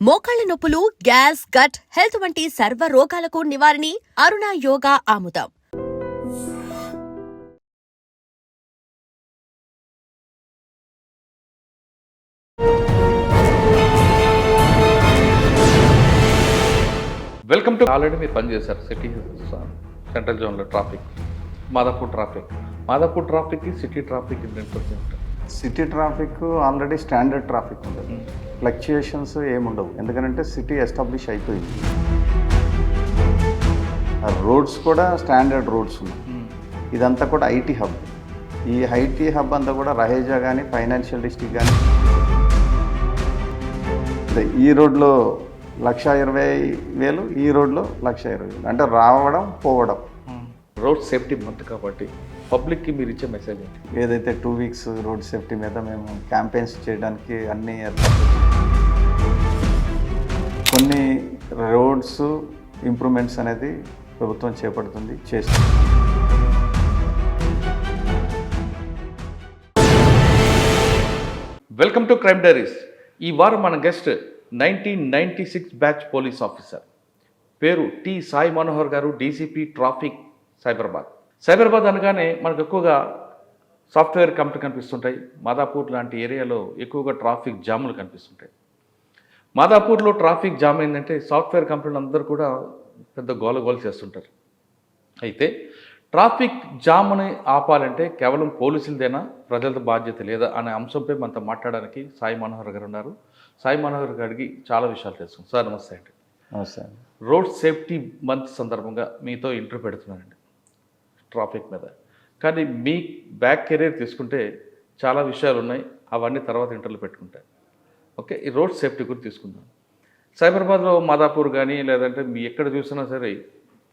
మోకాళ్ళ నొప్పులు gas gut health వంటి సర్వ రోగాలకు నివారణి అరుణ యోగా ఆముదం. వెల్కమ్ టు ఆల్రెడీ మీరు పనిచేశారు సిటీ సెంట్రల్ జోన్లో traffic Madhapur traffic Madhapur ట్రాఫిక్కి city traffic city traffic already standard traffic ఉంటుంది. ఫ్లక్చుయేషన్స్ ఏముండవు. ఎందుకంటే సిటీ ఎస్టాబ్లిష్ అయిపోయింది. రోడ్స్ కూడా స్టాండర్డ్ రోడ్స్ ఉన్నాయి. ఇదంతా కూడా ఐటీ హబ్. ఈ ఐటీ హబ్ అంతా కూడా రహేజా కానీ ఫైనాన్షియల్ డిస్ట్రిక్ట్ కానీ ఈ రోడ్లో లక్ష ఇరవై వేలు ఈ రోడ్లో లక్ష ఇరవై వేలు. అంటే రావడం పోవడం. రోడ్ సేఫ్టీ మంత్ కాబట్టి పబ్లిక్కి మీరు ఇచ్చే మెసేజ్ ఏంటి? ఏదైతే టూ వీక్స్ రోడ్ సేఫ్టీ మీద మేము క్యాంపెయిన్స్ చేయడానికి అన్ని ఏర్పాట్లు రోడ్స్ ఇంప్రూవ్మెంట్స్ అనేది ప్రభుత్వం చేపడుతుంది చేస్తుంది. వెల్కమ్ టు క్రైమ్ డైరీస్ ఈ వారం మన guest nineteen ninety six batch police officer పేరు T Sai Manohar garu DCP traffic Cyberabad Cyberabad అనగానే మనకు ఎక్కువగా సాఫ్ట్వేర్ కంపెనీ కనిపిస్తుంటాయి. మాదాపూర్ లాంటి ఏరియాలో ఎక్కువగా ట్రాఫిక్ జాములు కనిపిస్తుంటాయి. మాదాపూర్లో ట్రాఫిక్ జామ్ అయిందంటే సాఫ్ట్వేర్ కంపెనీలు అందరూ కూడా పెద్ద గోల గోల చేస్తుంటారు. అయితే ట్రాఫిక్ జామ్ని ఆపాలంటే కేవలం పోలీసులదేనా ప్రజలతో బాధ్యత లేదా అనే అంశంపై మనతో మాట్లాడడానికి సాయి మనోహర్ గారు ఉన్నారు. సాయి మనోహర్ గారికి చాలా విషయాలు తెలుసు సార్ నమస్తే అండి. నమస్తే అండి. రోడ్ సేఫ్టీ మంత్ సందర్భంగా మీతో ఇంటర్వ్యూ పెడుతున్నానండి ట్రాఫిక్ మీద. కానీ మీ బ్యాక్ కెరీర్ తీసుకుంటే చాలా విషయాలు ఉన్నాయి అవన్నీ తర్వాత ఇంటర్వ్యూ పెట్టుకుంటాయి ఓకే ఈ రోడ్ సేఫ్టీ గురించి తీసుకుందాం. సైబరాబాద్లో మాదాపూర్ కానీ లేదంటే మీ ఎక్కడ చూసినా సరే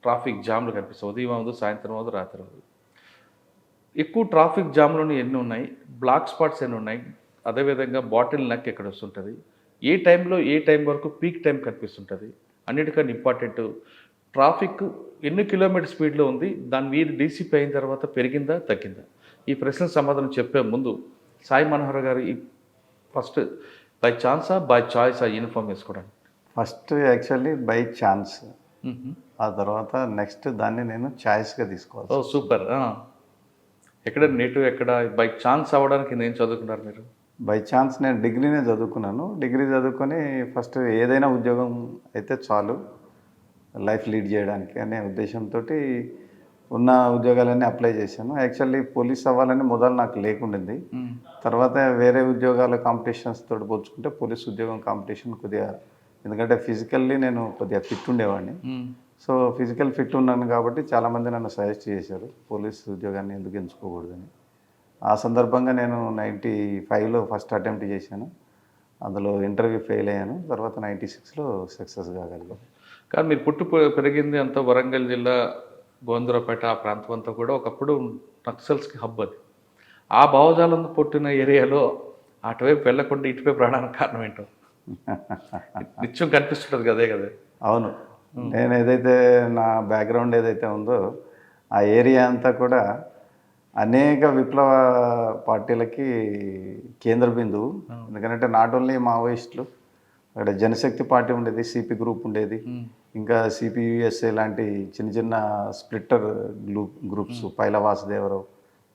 ట్రాఫిక్ జామ్లు కనిపిస్తాయి. ఉదయం అవదు సాయంత్రం అవదు రాత్రి అవదు ఎక్కువ ట్రాఫిక్ జామ్లు ఎన్ని ఉన్నాయి. బ్లాక్ స్పాట్స్ ఎన్ని ఉన్నాయి. అదేవిధంగా బాటిల్ నెక్ ఎక్కడ వస్తుంటుంది? ఏ టైంలో ఏ టైం వరకు పీక్ టైం కనిపిస్తుంటుంది? అన్నిటికన్నా ఇంపార్టెంట్. ట్రాఫిక్ ఎన్ని కిలోమీటర్ స్పీడ్లో ఉంది? దాని మీద డీసీపీ అయిన తర్వాత పెరిగిందా తగ్గిందా? ఈ ప్రశ్న సమాధానం చెప్పే ముందు సాయి మనోహర్ గారు ఈ ఫస్ట్ బై ఛాన్సా బై చాయిస్ ఆ యూనిఫామ్ వేసుకోవడానికి? First actually by chance. ఆ తర్వాత నెక్స్ట్ దాన్ని నేను ఛాయిస్గా తీసుకోవాలి ఓ సూపర్. ఎక్కడ నేటివ్ ఎక్కడ? బై ఛాన్స్ అవ్వడానికి నేను చదువుకున్నారు మీరు? బై ఛాన్స్ నేను డిగ్రీనే చదువుకున్నాను. డిగ్రీ చదువుకొని ఫస్ట్ ఏదైనా ఉద్యోగం అయితే చాలు. లైఫ్ లీడ్ చేయడానికి అనే ఉద్దేశంతో ఉన్న ఉద్యోగాలన్నీ అప్లై చేశాను. యాక్చువల్లీ పోలీస్ అవ్వాలని మొదలు నాకు లేకుండింది. తర్వాత వేరే ఉద్యోగాల కాంపిటీషన్స్ తోటి పోల్చుకుంటే పోలీస్ ఉద్యోగం కాంపిటీషన్ కొద్దిగా ఎందుకంటే ఫిజికల్లీ నేను కొద్దిగా ఫిట్ ఉండేవాడిని. సో ఫిజికల్ ఫిట్ ఉన్నాను కాబట్టి చాలామంది నన్ను సజెస్ట్ చేశారు పోలీస్ ఉద్యోగాన్ని ఎందుకు ఎంచుకోకూడదని. ఆ సందర్భంగా నేను నైంటీ ఫైవ్లో ఫస్ట్ అటెంప్ట్ చేశాను. అందులో ఇంటర్వ్యూ ఫెయిల్ అయ్యాను. తర్వాత నైంటీ సిక్స్లో సక్సెస్ కాగలిగాను. కానీ మీరు పుట్టి పెరిగింది అంతా వరంగల్ జిల్లా గోందరపేట ఆ ప్రాంతం అంతా కూడా ఒకప్పుడు నక్సల్స్కి హబ్ అది. ఆ భావజాలం పుట్టిన ఏరియాలో అటువైపు వెళ్ళకుండా ఇటువైపు రావడానికి కారణం ఏంటో? నిత్యం కనిపిస్తుంటుంది కదే కదా. అవును. నేను ఏదైతే నా బ్యాక్గ్రౌండ్ ఏదైతే ఉందో ఆ ఏరియా అంతా కూడా అనేక విప్లవ పార్టీలకి కేంద్ర బిందువు. ఎందుకంటే నాట్ ఓన్లీ మావోయిస్టులు అక్కడ జనశక్తి పార్టీ ఉండేది సిపి గ్రూప్ ఉండేది. ఇంకా C P U S A లాంటి చిన్న చిన్న splinter group groups Paila Vasudeva Rao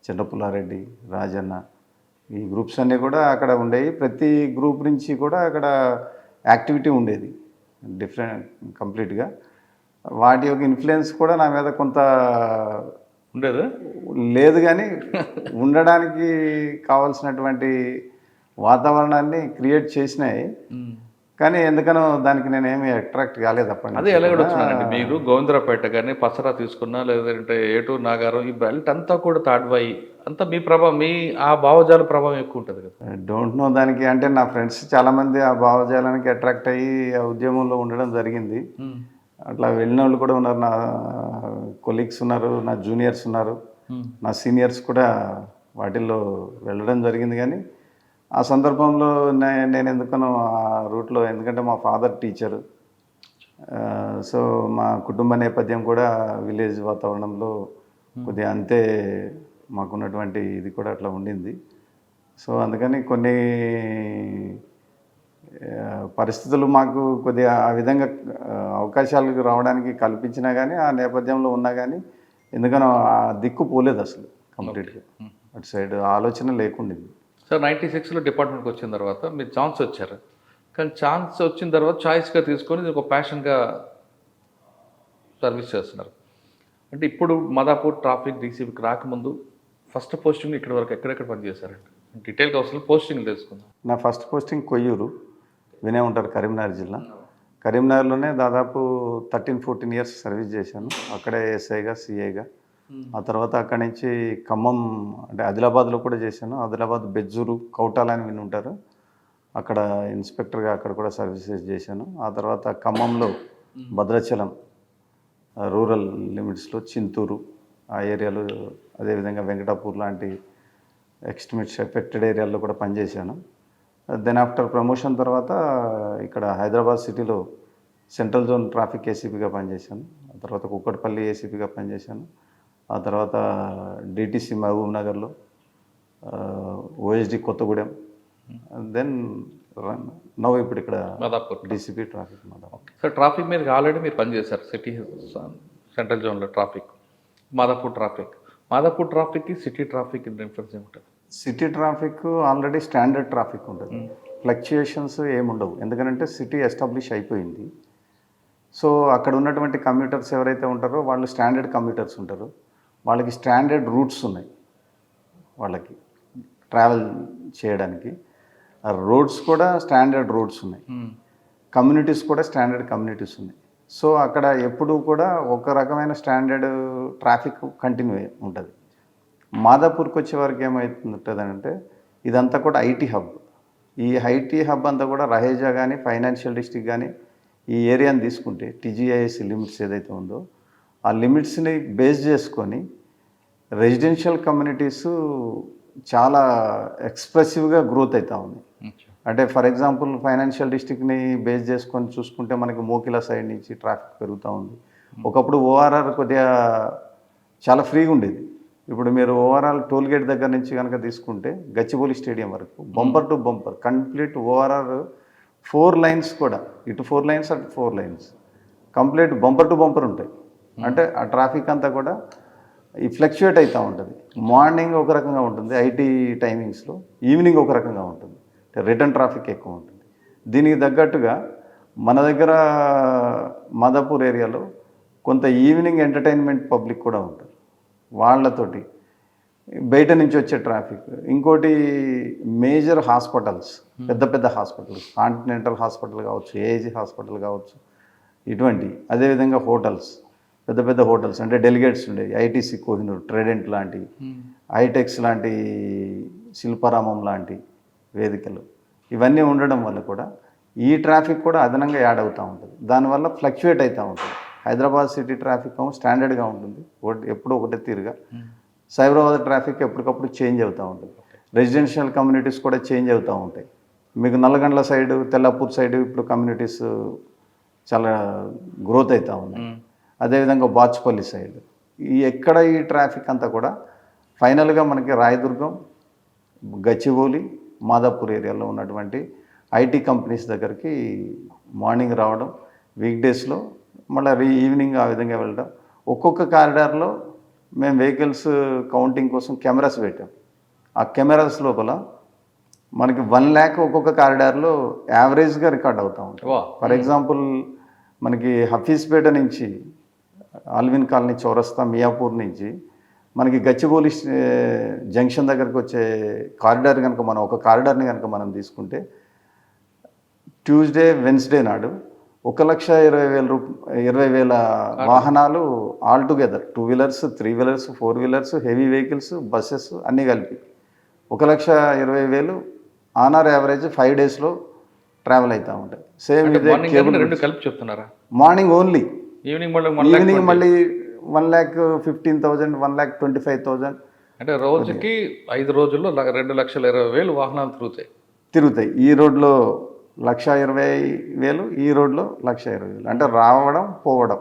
Chinna Pulla Reddy Rajanna ఈ గ్రూప్స్ అన్నీ కూడా అక్కడ ఉండేవి. ప్రతి గ్రూప్ నుంచి కూడా అక్కడ యాక్టివిటీ ఉండేది డిఫరెంట్ కంప్లీట్గా వాటి యొక్క ఇన్ఫ్లుయెన్స్ కూడా నా మీద కొంత ఉండేదా? లేదు కానీ ఉండడానికి కావాల్సినటువంటి వాతావరణాన్ని క్రియేట్ చేసినాయి. కానీ ఎందుకనో దానికి నేను ఏమి అట్రాక్ట్ కాలేదు అప్పటి అదే నుంచి ఎలాగ కూడా. వచ్చినానండి మీరు గోవిందరాపేట కానీ పసరా తీసుకున్నా లేదంటే ఏటూరు నాగారం ఈ బెల్ట్ అంతా కూడా తాడ్వాయి అంతా మీ ప్రభావం మీ ఆ భావజాల ప్రభావం ఎక్కువ ఉంటుంది కదా. డోంట్ నో దానికి. అంటే నా ఫ్రెండ్స్ చాలామంది ఆ భావజాలానికి అట్రాక్ట్ అయ్యి ఆ ఉద్యమంలో ఉండడం జరిగింది. అట్లా వెళ్ళిన వాళ్ళు కూడా ఉన్నారు. నా కొలీగ్స్ ఉన్నారు నా జూనియర్స్ ఉన్నారు. నా సీనియర్స్ కూడా వాటిల్లో వెళ్ళడం జరిగింది కానీ ఆ సందర్భంలో నేను ఎందుకనో ఆ రూట్లో ఎందుకంటే మా ఫాదర్ టీచరు. సో మా కుటుంబ నేపథ్యం కూడా విలేజ్ వాతావరణంలో కొద్దిగా అంతే మాకున్నటువంటి ఇది కూడా అట్లా ఉండింది. సో అందుకని కొన్ని పరిస్థితులు మాకు కొద్దిగా ఆ విధంగా అవకాశాలు రావడానికి కల్పించినా కానీ ఆ నేపథ్యంలో ఉన్నా కానీ ఎందుకనో ఆ దిక్కు పోలేదు అసలు కంప్లీట్గా అటు సైడ్ ఆలోచన లేకుండింది. సార్ నైంటీ సిక్స్లో డిపార్ట్మెంట్కి వచ్చిన తర్వాత మీరు ఛాన్స్ వచ్చారు. కానీ ఛాన్స్ వచ్చిన తర్వాత చాయిస్గా తీసుకొని ఇది ఒక ప్యాషన్గా సర్వీస్ చేస్తున్నారు. అంటే ఇప్పుడు మదాపూర్ ట్రాఫిక్ డీసీపీకి రాకముందు ఫస్ట్ పోస్టింగ్ ఇక్కడ వరకు ఎక్కడెక్కడ పనిచేశారండి? డీటెయిల్గా అవసరం పోస్టింగ్ తెలుసుకుందాం. నా ఫస్ట్ పోస్టింగ్ కొయ్యూరు వినే ఉంటారు కరీంనగర్ జిల్లా. కరీంనగర్లోనే దాదాపు థర్టీన్ ఫోర్టీన్ ఇయర్స్ సర్వీస్ చేశాను. అక్కడే ఎస్ఐగా సిఐగా ఆ తర్వాత అక్కడి నుంచి ఖమ్మం అంటే ఆదిలాబాద్లో కూడా చేశాను. ఆదిలాబాద్ బెజ్జూరు కౌటాల అని విని ఉంటారు. అక్కడ ఇన్స్పెక్టర్గా అక్కడ కూడా సర్వీసెస్ చేశాను. ఆ తర్వాత ఖమ్మంలో భద్రాచలం ఆ, రూరల్ లిమిట్స్లో చింతూరు ఆ ఏరియాలో అదేవిధంగా వెంకటాపూర్ లాంటి ఎక్స్ట్రీమిట్స్ ఎఫెక్టెడ్ ఏరియాల్లో కూడా పనిచేశాను. దెన్ ఆఫ్టర్ ప్రమోషన్ తర్వాత ఇక్కడ హైదరాబాద్ సిటీలో సెంట్రల్ జోన్ ట్రాఫిక్ ఏసీపీగా పనిచేశాను. ఆ తర్వాత కుక్కట్పల్లి ఏసీపీగా పనిచేశాను. ఆ తర్వాత డిటీసీ మహబూబ్ నగర్లో ఓఎస్డి కొత్తగూడెం దెన్ నవ్వు ఇప్పుడు ఇక్కడ Madhapur. DCP traffic Madhapur. Sir traffic మీద ఆల్రెడీ మీరు పనిచేశారు సిటీ సెంట్రల్ జోన్లో ట్రాఫిక్ మాదాపూర్ ట్రాఫిక్. మాదాపూర్ ట్రాఫిక్కి city traffic difference ఏమిటంది? City traffic already standard traffic ఉంటుంది. ఫ్లక్చుయేషన్స్ ఏముండవు. ఎందుకంటే సిటీ ఎస్టాబ్లిష్ అయిపోయింది. సో అక్కడ ఉన్నటువంటి కమ్యూటర్స్ ఎవరైతే ఉంటారో వాళ్ళు స్టాండర్డ్ కమ్యూటర్స్ ఉంటారు. వాళ్ళకి స్టాండర్డ్ రూట్స్ ఉన్నాయి వాళ్ళకి ట్రావెల్ చేయడానికి. రోడ్స్ కూడా స్టాండర్డ్ రోడ్స్ ఉన్నాయి. కమ్యూనిటీస్ కూడా స్టాండర్డ్ కమ్యూనిటీస్ ఉన్నాయి. సో అక్కడ ఎప్పుడూ కూడా ఒక రకమైన స్టాండర్డ్ ట్రాఫిక్ కంటిన్యూ ఉంటుంది. మాదాపూర్కి వచ్చే వరకు ఏమవుతుంటుందంటే ఇదంతా కూడా ఐటీ హబ్. ఈ ఐటీ హబ్ అంతా కూడా రహేజా కానీ ఫైనాన్షియల్ డిస్ట్రిక్ట్ కానీ ఈ ఏరియాని తీసుకుంటే టీజీఐఎస్ లిమిట్స్ ఏదైతే ఉందో ఆ లిమిట్స్ని బేస్ చేసుకొని రెసిడెన్షియల్ కమ్యూనిటీస్ చాలా ఎక్స్ప్రెసివ్గా గ్రోత్ అవుతూ ఉంది. అంటే ఫర్ ఎగ్జాంపుల్ ఫైనాన్షియల్ డిస్ట్రిక్ట్ని బేస్ చేసుకొని చూసుకుంటే మనకి మోకిల సైడ్ నుంచి ట్రాఫిక్ పెరుగుతూ ఉంది. ఒకప్పుడు ఓఆర్ఆర్ కొద్దిగా చాలా ఫ్రీగా ఉండేది. ఇప్పుడు మీరు ఓవరాల్ టోల్ గేట్ దగ్గర నుంచి కనుక తీసుకుంటే గచ్చిబౌలి స్టేడియం వరకు bumper to bumper complete ORR four lines కూడా ఇటు ఫోర్ లైన్స్ అటు four lines complete bumper to bumper ఉంటాయి. అంటే ఆ ట్రాఫిక్ అంతా కూడా ఈ ఫ్లక్చుయేట్ అవుతూ ఉంటుంది. మార్నింగ్ ఒక రకంగా ఉంటుంది ఐటీ టైమింగ్స్లో ఈవినింగ్ ఒక రకంగా ఉంటుంది. రిటర్న్ ట్రాఫిక్ ఎక్కువ ఉంటుంది. దీనికి తగ్గట్టుగా మన దగ్గర మాదాపూర్ ఏరియాలో కొంత ఈవినింగ్ ఎంటర్టైన్మెంట్ పబ్లిక్ కూడా ఉంటారు వాళ్ళతోటి బయట నుంచి వచ్చే ట్రాఫిక్. ఇంకోటి మేజర్ హాస్పిటల్స్ పెద్ద పెద్ద హాస్పిటల్స్ కాంటినెంటల్ హాస్పిటల్ కావచ్చు ఏజీ హాస్పిటల్ కావచ్చు ఇటువంటి అదేవిధంగా హోటల్స్. పెద్ద పెద్ద హోటల్స్ అంటే డెలిగేట్స్ ఉండేవి ఐటీసీ కోహినూర్ ట్రెడెంట్ లాంటి ఐటెక్స్ లాంటి శిల్పారామం లాంటి వేదికలు. ఇవన్నీ ఉండడం వల్ల కూడా ఈ ట్రాఫిక్ కూడా అదనంగా యాడ్ అవుతూ ఉంటుంది. దానివల్ల ఫ్లక్చుయేట్ అవుతూ ఉంటుంది. హైదరాబాద్ సిటీ ట్రాఫిక్ ఏమో స్టాండర్డ్గా ఉంటుంది. ఒకటి ఎప్పుడు ఒకటే తీరుగా. సైబరాబాద్ ట్రాఫిక్ ఎప్పటికప్పుడు చేంజ్ అవుతూ ఉంటుంది. రెసిడెన్షియల్ కమ్యూనిటీస్ కూడా చేంజ్ అవుతూ ఉంటాయి. మీకు నల్లగండ్ల సైడ్ తెల్లాపూర్ సైడ్ ఇప్పుడు కమ్యూనిటీస్ చాలా గ్రోత్ అవుతూ ఉన్నాయి. అదేవిధంగా బాచుపల్లి సైడ్. ఈ ఎక్కడ ఈ ట్రాఫిక్ అంతా కూడా ఫైనల్గా మనకి రాయదుర్గం గచ్చిబౌలి మాదాపూర్ ఏరియాలో ఉన్నటువంటి ఐటీ కంపెనీస్ దగ్గరికి మార్నింగ్ రావడం వీక్ డేస్లో మళ్ళీ రీ ఈవినింగ్ ఆ విధంగా వెళ్ళడం. ఒక్కొక్క కారిడార్లో మేము వెహికల్స్ కౌంటింగ్ కోసం కెమెరాస్ పెట్టాం. ఆ కెమెరాస్ లోపల మనకి వన్ ల్యాక్ ఒక్కొక్క కారిడార్లో యావరేజ్గా రికార్డ్ అవుతూ ఉంటాయి. వా ఫర్ ఎగ్జాంపుల్ మనకి హఫీజ్పేట నుంచి ఆల్విన్ కాలనీ చౌరస్తా మియాపూర్ నుంచి మనకి గచ్చిబౌలి జంక్షన్ దగ్గరకు వచ్చే కారిడార్ కనుక మనం ఒక కారిడార్ని కనుక మనం తీసుకుంటే ట్యూస్డే వెన్స్డే నాడు ఒక లక్ష ఇరవై వేల రూప ఇరవై వేల వాహనాలు all together. Two wheelers three wheelers four wheelers heavy vehicles buses అన్నీ కలిపి ఒక లక్ష ఇరవై వేలు ఆనార్ యావరేజ్ ఫైవ్ డేస్లో ట్రావెల్ అవుతూ ఉంటాయి. సేమ్ ఇదే మార్నింగ్ కేబుల్ రెండు కలిపి చెప్తున్నారా? మార్నింగ్ ఓన్లీ ఈవినింగ్ మళ్ళీ ఈవినింగ్ మళ్ళీ one lakh fifteen thousand one lakh twenty five thousand అంటే రోజుకి ఐదు రోజుల్లో రెండు లక్షల ఇరవై వేలు వాహనాలు తిరుగుతాయి. తిరుగుతాయి. ఈ రోడ్లో లక్ష ఇరవై వేలు ఈ రోడ్లో లక్ష ఇరవై వేలు. అంటే రావడం పోవడం.